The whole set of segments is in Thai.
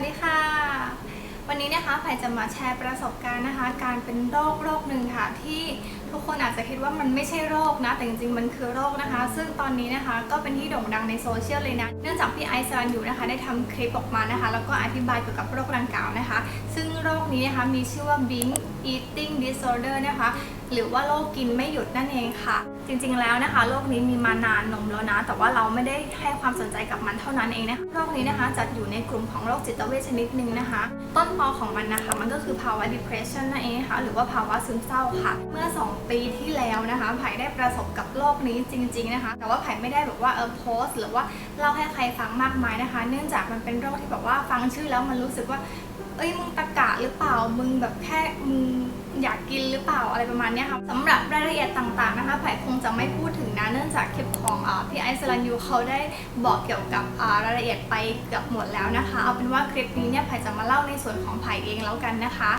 วัสดีค่ะ วันนี้นะคะแพรจะมาแชร์ประสบการณ์นะคะ การเป็นโรคโรคหนึ่งค่ะที่ทุกคนอาจจะคิดว่ามันไม่ใช่โรคนะ แต่จริงๆ มันคือโรคนะคะ ซึ่งตอนนี้นะคะก็เป็นที่โด่งดังในโซเชียลเลยนะ เนื่องจากพี่ไอซ์สรันอยู่นะคะ ได้ทำคลิปออกมานะคะ แล้วก็อธิบายเกี่ยวกับโรคดังกล่าวนะคะ ซึ่งโรคนี้นะคะมีชื่อว่า binge eating disorder นะคะ หรือว่าโรคกินไม่หยุดนั่นเองค่ะ จริงๆแล้วนะคะโรคนี้มีมานานนมแล้วนะ แต่ว่าเราไม่ได้ให้ความสนใจกับมันเท่านั้นเองนะคะโรคนี้นะคะจัดอยู่ในกลุ่มของโรคจิตเวชชนิดหนึ่งนะคะ ต้นตอของมันนะคะ มันก็คือภาวะ depression นั่นเองค่ะหรือว่าภาวะซึมเศร้าค่ะ เมื่อ 2ปีที่แล้วนะคะไผ่ได้ประสบกับโรคนี้จริง ๆนะคะ แต่ว่าไผ่ไม่ได้แบบว่าเออโพสหรือว่าเล่าให้ใครฟังมากมายนะคะ เนื่องจากมันเป็นโรคที่แบบว่าฟังชื่อแล้วมันรู้สึกว่า เอ้ยมึงตะกะหรือเปล่ามึงแบบแค่มึง อยากกินหรือเปล่าอะไรประมาณนี้ค่ะสำหรับรายละเอียดต่างๆนะคะไผ่คงจะไม่พูดถึงนะเนื่องจากคลิปของอพี่ไอซ์สลันยูเขาได้บอกเกี่ยวกับรายละเอียดไปเกือบหมดแล้วนะคะเอาเป็นว่าคลิปนี้เนี่ยไผ่จะมาเล่าในส่วนของไผ่เองแล้วกันนะคะ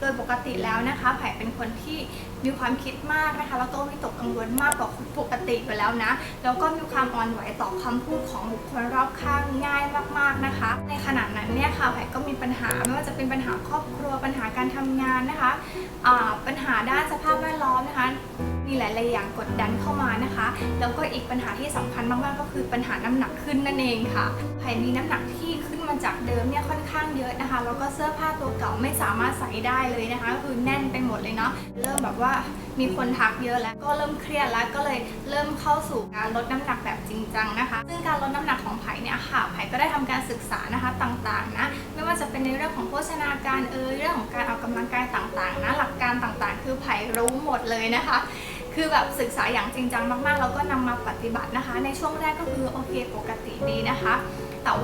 โดยปกติแล้วนะคะไผ่เป็นคนที่มีความคิดมากนะคะแล้วก็วิตกกังวลมากกว่าปกติไปแล้วนะ แล้วก็มีความอ่อนไหวต่อคำพูดของบุคคลรอบข้างง่ายมากๆนะคะ ในขณะนั้นเนี่ยค่ะไผ่ก็มีปัญหาไม่ว่าจะเป็นปัญหาครอบครัวปัญหาการทำงานนะคะอ่าปัญหาด้านสภาพแวดล้อมนะคะมีหลายๆอย่างกดดันเข้ามานะคะ แล้วก็อีกปัญหาที่สำคัญมากๆก็คือปัญหาน้ำหนักขึ้นนั่นเองค่ะไผ่มีน้ำหนักที่ มาจากเดิมเนี่ยค่อนข้างเยอะนะคะแล้วก็เสื้อผ้าตัวเก่าไม่สามารถใส่ได้เลยนะคะก็คือแน่นไปหมดเลยเนาะเริ่มแบบว่ามีคนทักเยอะแล้วก็เริ่มเครียดแล้วก็เลยเริ่มเข้าสู่การลดน้ำหนักแบบจริงจังนะคะซึ่งการลดน้ำหนักของไผ่เนี่ยค่ะไผ่ก็ได้ทำการศึกษานะคะต่างๆนะไม่ว่าจะเป็นในเรื่องของโภชนาการเอยเรื่องของการออกกำลังกายต่างๆนะหลักการต่างๆ คือไผ่รู้หมดเลยนะคะคือแบบศึกษาอย่างจริงจังมากๆ แล้วก็นำมาปฏิบัตินะคะ ในช่วงแรกก็คือโอเคปกติดีนะคะ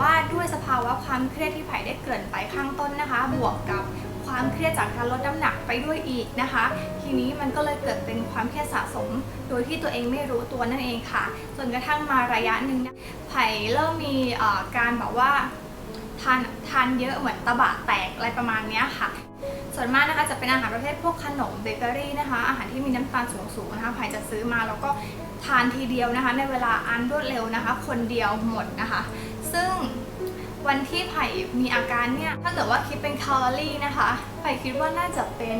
ว่าด้วยสภาวะความเครียดที่ไผ่ได้เกริ่นไปข้างต้นนะคะ บวกกับความเครียดจากการลดน้ำหนักไปด้วยอีกนะคะ ทีนี้มันก็เลยเกิดเป็นความเครียดสะสม โดยที่ตัวเองไม่รู้ตัวนั่นเองค่ะ จนกระทั่งมาระยะหนึ่งนะไผ่เริ่มมีการแบบว่าทานทานเยอะเหมือนตะบะแตกอะไรประมาณนี้ค่ะ ส่วนมากนะคะจะเป็นอาหารประเภทพวกขนมเบเกอรี่นะคะ อาหารที่มีน้ำตาลสูงๆนะคะไผ่จะซื้อมาแล้วก็ทานทีเดียวนะคะ ในเวลาอันรวดเร็วนะคะ คนเดียวหมดนะคะ ซึ่งวันที่ไผ่มีอาการเนี่ย ถ้าเกิดว่าคิดเป็นแคลอรี่นะคะ ไผ่คิดว่าน่าจะเป็น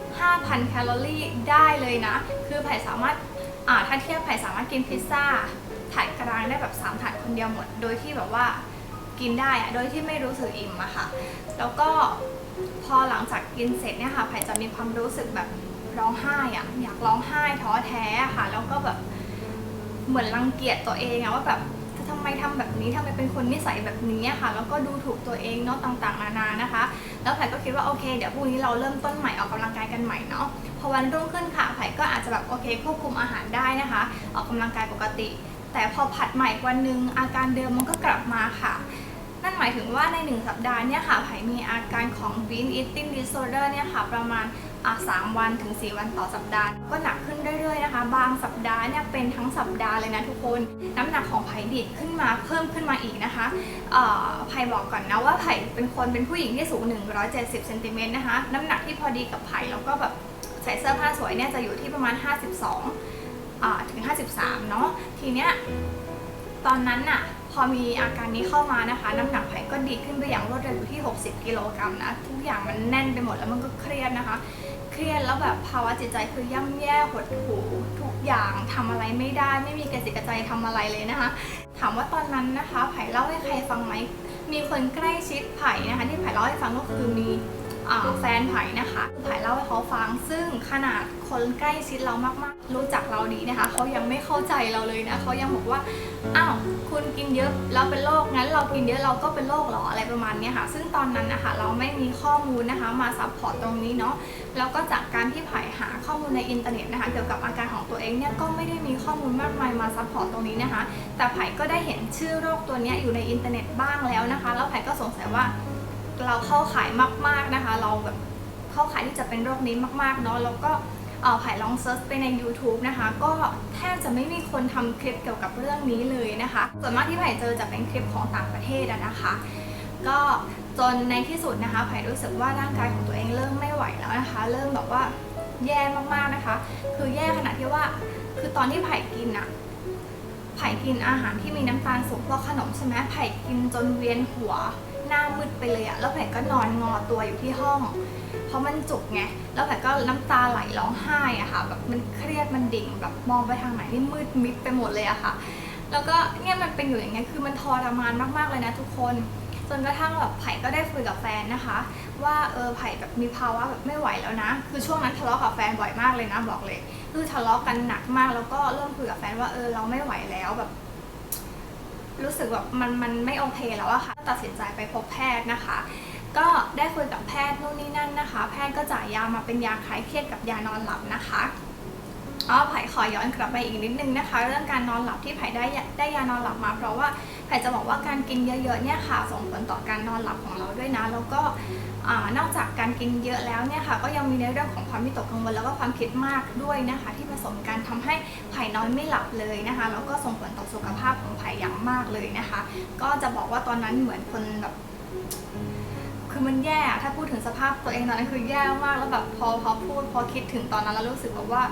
5,000 แคลอรี่ได้เลยนะ คือไผ่สามารถอ่าถ้าเทียบไผ่สามารถกินพิซซ่าถาดกลางได้แบบ3ถาดคนเดียวหมด โดยที่แบบว่ากินได้อะโดยที่ไม่รู้สึกอิ่มอะค่ะ แล้วก็พอหลังจากกินเสร็จเนี่ยค่ะไผ่จะมีความรู้สึกแบบร้องไห้อะอยากร้องไห้ท้อแท้ค่ะ แล้วก็แบบเหมือนรังเกียจตัวเองอะว่าแบบ ทำไมทำแบบนี้ทำไมเป็นคนนิสัยแบบนี้ค่ะ แล้วก็ดูถูกตัวเองเนาะต่างๆนานานะคะ แล้วไผ่ก็คิดว่าโอเค เดี๋ยวพรุ่งนี้เราเริ่มต้นใหม่ออกกำลังกายกันใหม่เนาะพอวันรุ่งขึ้นค่ะไผ่ก็อาจจะแบบโอเคควบคุมอาหารได้นะคะ ออกกำลังกายปกติ แต่พอผัดใหม่วันหนึ่งอาการเดิมมันก็กลับมาค่ะ นั่นหมายถึงว่าใน 1 สัปดาห์เนี่ยค่ะไผ่มีอาการของ binge eating disorder เนี่ยค่ะประมาณอะ3วันถึง 4 วันต่อสัปดาห์ ก็หนักขึ้นเรื่อยๆนะคะ บางสัปดาห์เนี่ยเป็นทั้งสัปดาห์เลยนะทุกคน น้ำหนักของไผ่ดีดขึ้นมาเพิ่มขึ้นมาอีกนะคะไผ่บอกก่อนนะว่าไผ่เป็นคนเป็นผู้หญิงที่สูง 170เซนติเมตรนะคะน้ำหนักที่พอดีกับไผ่แล้วก็แบบใส่เสื้อผ้าสวยเนี่ยจะอยู่ที่ประมาณ 52อ่าถึง 53 เนาะทีเนี้ยตอนนั้นน่ะ พอมีอาการนี้เข้ามานะคะ น้ำหนักไผ่ก็ดีขึ้นไปอย่างรวดเร็วอยู่ที่ 60 กิโลกรัมนะ ทุกอย่างมันแน่นไปหมดแล้วมันก็เครียดนะคะ เครียดแล้วแบบภาวะจิตใจคือย่ำแย่หดหู่ทุกอย่างทำอะไรไม่ได้ ไม่มีกระจิตกระใจทำอะไรเลยนะคะ ถามว่าตอนนั้นนะคะ ไผ่เล่าให้ใครฟังไหมมีคนใกล้ชิดไผ่นะคะ ที่ไผ่เล่าให้ฟังก็คือมี แฟนไผ่นะคะไผ่เล่าให้เขาฟัง ซึ่งขนาดคนใกล้ชิดเรามากๆ รู้จักเราดีนะคะเขายังไม่เข้าใจเราเลยนะเขายังบอกว่าอ้าวคุณกินเยอะแล้วเป็นโรคงั้นเรากินเยอะเราก็เป็นโรคเหรออะไรประมาณนี้ค่ะ ซึ่งตอนนั้นนะคะเราไม่มีข้อมูลนะคะมาซัพพอร์ตตรงนี้เนาะแล้วก็จากการที่ไผ่หาข้อมูลในอินเทอร์เน็ตนะคะเกี่ยวกับอาการของตัวเองเนี่ยก็ไม่ได้มีข้อมูลมากมายมาซัพพอร์ตตรงนี้นะคะ แต่ไผ่ก็ได้เห็นชื่อโรคตัวนี้อยู่ในอินเทอร์เน็ตบ้างแล้วนะคะ แล้วไผ่ก็สงสัยว่า เราเข้าขายมาก ๆนะคะ เราแบบเข้าขายที่จะเป็นโรคนี้มาก ๆ เนาะแล้วก็เอ่อไผ่ลองเซิร์ชไปใน YouTube นะคะ ก็แทบจะไม่มีคนทำคลิปเกี่ยวกับเรื่องนี้เลยนะคะ ส่วนมากที่ไผ่เจอจะเป็นคลิปของต่างประเทศนะคะ ก็จนในที่สุดนะคะไผ่รู้สึกว่าร่างกายของตัวเองเริ่มไม่ไหวแล้วนะคะ เริ่มแบบว่าแย่มากๆนะคะ คือแย่ขนาดที่ว่า คือตอนที่ไผ่กินอะไผ่กินอาหารที่มีน้ำตาลสูงพวกขนมใช่ไหมไผ่กินจนเวียนหัว หน้ามืดไปเลยอะแล้วไผ่ก็นอนงอตัวอยู่ที่ห้อง เพราะมันจุกไง แล้วไผ่ก็น้ำตาไหลร้องไห้อะค่ะ แบบมันเครียดมันดิ่งแบบมองไปทางไหนนี่มืดมิดไปหมดเลยอะค่ะ แล้วก็เนี่ยมันเป็นอยู่อย่างเงี้ย คือมันทรมานมากๆเลยนะทุกคน จนกระทั่งแบบไผ่ก็ได้คุยกับแฟนนะคะ ว่าเออไผ่แบบมีภาวะแบบไม่ไหวแล้วนะ คือช่วงนั้นทะเลาะกับแฟนบ่อยมากเลยนะบอกเลย คือทะเลาะกันหนักมาก แล้วก็เริ่มคุยกับแฟนว่าเออเราไม่ไหวแล้วแบบ รู้สึกแบบมันมันไม่โอเคแล้วอะค่ะก็ตัดสินใจไปพบแพทย์นะคะ ก็ได้คุยกับแพทย์นู่นนี่นั่นนะคะ แพทย์ก็จ่ายยามาเป็นยาคลายเครียดกับยานอนหลับนะคะอ๋อไผ่ขอย้อนกลับไปอีกนิดนึงนะคะ เรื่องการนอนหลับที่ไผ่ได้ได้ยานอนหลับมา เพราะว่า ไผ่จะบอกว่าการกินเยอะๆเนี่ยค่ะส่งผลต่อการนอนหลับของเราด้วยนะ แล้วก็อนอกจากการกินเยอะแล้วเนี่ยค่ะก็ยังมีในเรื่องของความวิตกกังวลแล้วก็ความคิดมากด้วยนะคะ ที่ผสมกันทำให้ไผ่นอนไม่หลับเลยนะคะแล้วก็ส่งผลต่อสุขภาพของไผ่อย่างมากเลยนะคะ ก็จะบอกว่าตอนนั้นเหมือนคนแบบคือมันแย่ถ้าพูดถึงสภาพตัวเองตอนนั้นคือแย่มากแล้วแบบพอพอพูดพอคิดถึงตอนนั้นแล้วรู้สึกแบบว่า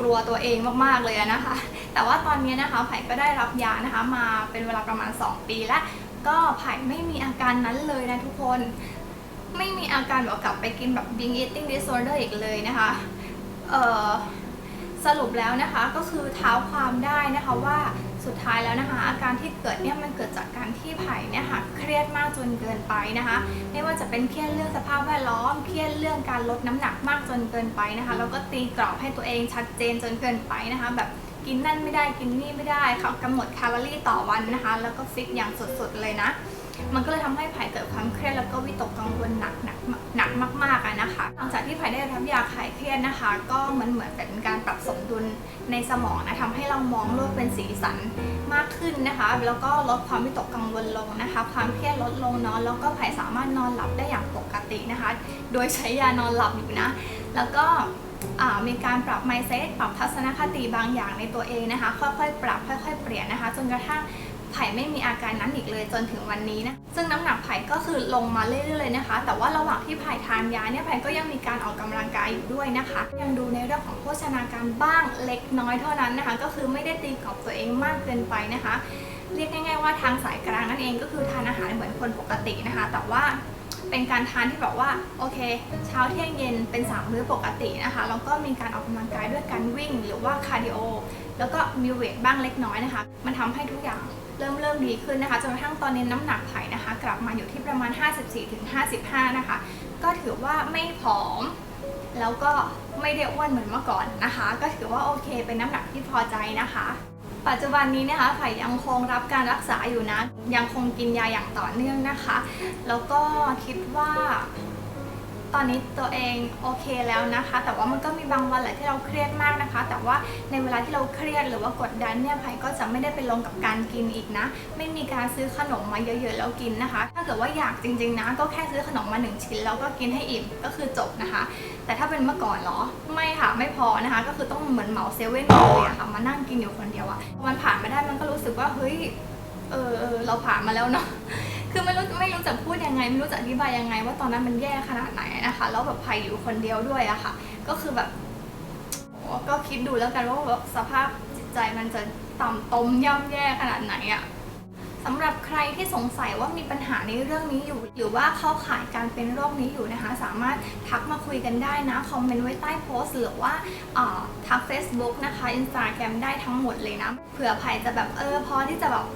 กลัวตัวเองมากๆเลยนะคะ แต่ว่าตอนนี้นะคะไผ่ก็ได้รับยานะคะ มาเป็นเวลาประมาณ 2 ปีแล้ว ก็ไผ่ไม่มีอาการนั้นเลยนะทุกคน ไม่มีอาการแบบกลับไปกินแบบ binge eating disorder อีกเลยนะคะเออสรุปแล้วนะคะก็คือเท้าความได้นะคะว่า สุดท้ายแล้วนะคะ อาการที่เกิดเนี่ยมันเกิดจากการที่ไผ่เนี่ยค่ะเครียดมากจนเกินไปนะคะ ไม่ว่าจะเป็นเครียดเรื่องสภาพแวดล้อมเครียดเรื่องการลดน้ำหนักมากจนเกินไปนะคะแล้วก็ตีกรอบให้ตัวเองชัดเจนจนเกินไปนะคะ แบบกินนั่นไม่ได้กินนี่ไม่ได้เขากำหนดแคลอรี่ต่อวันนะคะ แล้วก็ฟิกอย่างสุดๆเลยนะ มันก็เลยทำให้ไผ่เกิดความเครียดแล้วก็วิตกกังวลหนักหนักหนักมากๆอะนะคะ หลังจากที่ไผ่ได้รับยาคลายเครียดนะคะ ก็มันเหมือนเป็นการปรับสมดุลในสมองนะทำให้เรามองโลกเป็นสีสันมากขึ้นนะคะ แล้วก็ลดความวิตกกังวลลงนะคะ ความเครียดลดลงเนาะแล้วก็ไผ่สามารถนอนหลับได้อย่างปกตินะคะ โดยใช้ยานอนหลับอยู่นะ แล้วก็มีการปรับ mindset ปรับทัศนคติบางอย่างในตัวเองนะคะ ค่อยๆ ปรับค่อย ๆ เปลี่ยนนะคะ จนกระทั่ง ไผ่ไม่มีอาการนั้นอีกเลยจนถึงวันนี้นะ ซึ่งน้ำหนักไผ่ก็คือลงมาเรื่อยๆเลยนะคะ แต่ว่าระหว่างที่ไผ่ทานยาเนี่ยไผ่ก็ยังมีการออกกำลังกายอยู่ด้วยนะคะ ยังดูในเรื่องของโภชนาการบ้างเล็กน้อยเท่านั้นนะคะ ก็คือไม่ได้ตีกรอบตัวเองมากเกินไปนะคะ เรียกง่าย ๆว่าทางสายกลางนั่นเองก็คือทานอาหารเหมือนคนปกตินะคะ แต่ว่าเป็นการทานที่แบบว่าโอเค เช้าเที่ยงเย็นเป็นสามมื้อปกตินะคะแล้วก็มีการออกกำลังกายด้วยการวิ่งหรือว่าคาร์ดิโอแล้วก็มีเวทบ้างเล็กน้อยนะคะ มันทำให้ทุกอย่าง เริ่มเริ่มดีขึ้นนะคะจนกระทั่งตอนนี้น้ำหนักไผ่นะคะ กลับมาอยู่ที่ประมาณ 54-55 นะคะ ก็ถือว่าไม่ผอม แล้วก็ไม่ได้อ้วนเหมือนเมื่อก่อนนะคะ ก็ถือว่าโอเคเป็นน้ำหนักที่พอใจนะคะ ปัจจุบันนี้นะคะไผ่ยังคงรับการรักษาอยู่นะ ยังคงกินยาอย่างต่อเนื่องนะคะ แล้วก็คิดว่า ตอนนี้ตัวเองโอเคแล้วนะคะ แต่ว่ามันก็มีบางวันแหละที่เราเครียดมากนะคะ แต่ว่าในเวลาที่เราเครียดหรือว่ากดดันเนี่ยไผ่ก็จะไม่ได้ไปลงกับการกินอีกนะ ไม่มีการซื้อขนมมาเยอะๆแล้วกินนะคะ ถ้าเกิดว่าอยากจริงๆนะก็แค่ซื้อขนมมาหนึ่งชิ้นแล้วก็กินให้อิ่มก็คือจบนะคะ แต่ถ้าเป็นเมื่อก่อนเหรอไม่ค่ะไม่พอนะคะ ก็คือต้องเหมือนเหมาเซเว่นเลยอะค่ะมานั่งกินอยู่คนเดียวอะวันผ่านมาได้มันก็รู้สึกว่าเฮ้ยเออเราผ่านมาแล้วเนาะ คือไม่รู้ไม่รู้จะพูดยังไง ไม่รู้จะอธิบายยังไง ว่าตอนนั้นมันแย่ขนาดไหนนะคะ แล้วแบบภัยอยู่คนเดียวด้วยอะค่ะ ก็คือแบบก็คิดดูแล้วกันว่าแบบสภาพจิตใจมันจะต่ำตมย่ำแย่ขนาดไหนอะสำหรับใครที่สงสัยว่ามีปัญหาในเรื่องนี้อยู่ หรือว่าเข้าข่ายการเป็นโรคนี้อยู่นะคะ สามารถทักมาคุยกันได้นะ คอมเมนต์ไว้ใต้โพสต์ หรือว่าทัก Facebook นะคะ Instagram ได้ทั้งหมดเลยนะเผื่อภัยจะแบบเออพอที่จะแบบ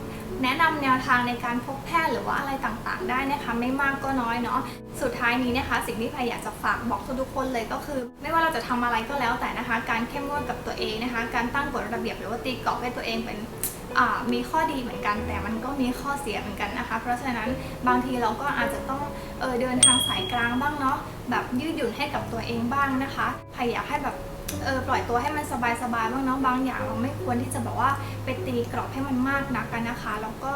แนะนำแนวทางในการพบแพทย์หรือว่าอะไรต่างๆ ได้นะคะไม่มากก็น้อยเนาะสุดท้ายนี้นะคะ สิ่งที่พายอยากจะฝากบอกทุกๆคนเลยก็คือ ไม่ว่าเราจะทำอะไรก็แล้วแต่นะคะ การเข้มงวดกับตัวเองนะคะ การตั้งกฎระเบียบหรือว่าตีกรอบให้ตัวเองเป็นมีข้อดีเหมือนกัน แต่มันก็มีข้อเสียเหมือนกันนะคะ เพราะฉะนั้นบางทีเราก็อาจจะต้องเออเดินทางสายกลางบ้างเนาะแบบยืดหยุ่นให้กับตัวเองบ้างนะคะพายอยากให้แบบ ออปล่อยตัวให้มันสบายๆบ้างเนาะบางอย่างเราไม่ควรที่จะแบบว่าไปตีกรอบให้มันมากนักกันนะคะ แล้วก็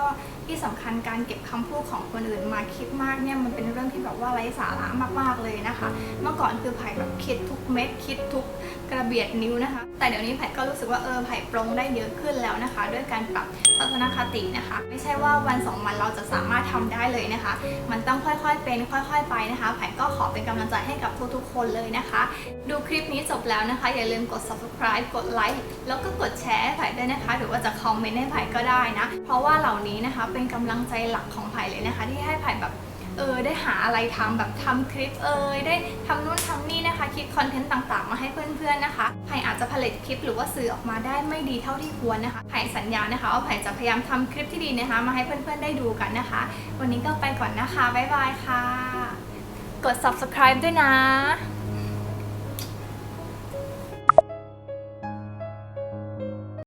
ที่สำคัญการเก็บคำพูดของคนอื่นมาคิดมากเนี่ยมันเป็นเรื่องที่แบบว่าไร้สาระมากๆเลยนะคะ เมื่อก่อนคือไผ่แบบคิดทุกเม็ดคิดทุก กระเบียดนิ้วนะคะ แต่เดี๋ยวนี้ไผ่ก็รู้สึกว่าเออไผ่ปรงได้เยอะขึ้นแล้วนะคะ ด้วยการปรับทัศนคตินะคะ ไม่ใช่ว่าวันสองวันเราจะสามารถทำได้เลยนะคะ มันต้องค่อยๆเป็นค่อยๆไปนะคะไผ่ก็ขอเป็นกำลังใจให้กับทุกๆคนเลยนะคะ ดูคลิปนี้จบแล้วนะคะ อย่าลืมกด subscribe กดไลค์แล้วก็กดแชร์ให้ไผ่ด้วยนะคะ หรือว่าจะคอมเมนต์ให้ไผ่ก็ได้นะ เพราะว่าเหล่านี้นะคะเป็นกำลังใจหลักของไผ่เลยนะคะ ที่ให้ไผ่แบบ เออได้หาอะไรทำแบบทำคลิปเอยได้ทำนู่นทำนี่นะคะ คิดคอนเทนต์ต่างๆ มาให้เพื่อนๆนะคะไผ่อาจจะผลิตคลิปหรือว่าสื่อออกมาได้ไม่ดีเท่าที่ควรนะคะไผ่สัญญานะคะว่าไผ่จะพยายามทำคลิปที่ดีนะคะ มาให้เพื่อนๆได้ดูกันนะคะ วันนี้ก็ไปก่อนนะคะบ๊ายบายค่ะ กด subscribe ด้วยนะ